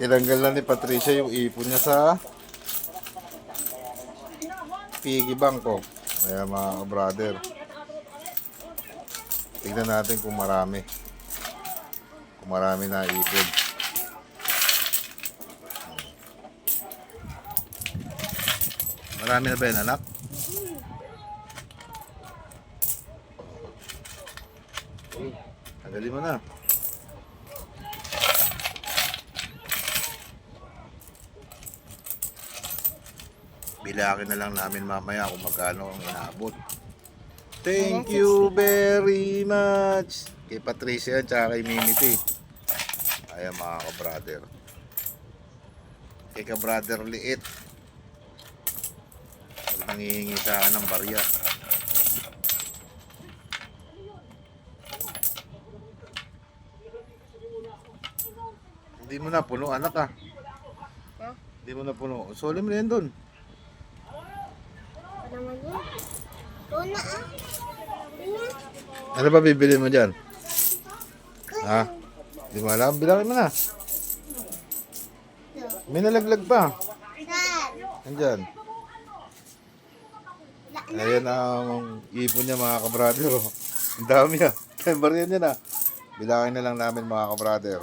Tinanggal na ni Patricia yung ipon niya sa piggy bank ko. Kaya mga brother. Tignan natin kung marami. Kung marami na ipon. Marami na ba yan, anak? Tagalin mo na. Bilakin na lang namin mamaya kung magkano ang inabot. Thank you very much. Kay Patricia at kay Mimi P. Ayan mga ka-brother. Kay ka-brother liit. Pag nangihingi sa akin ng barya. Hindi mo na puno anak ah. Hindi mo na puno. Soli mo na yan doon. Ano ah. Ano ba bibili mo dyan? Ha? Di mo alam? Bilangin mo na. May nalaglag pa. Saan? Andyan. Ayan ang ipon niya mga kabrader. oh. Ang dami ah. Kaya bariyan niya na. Bilangin na lang namin mga kabrader.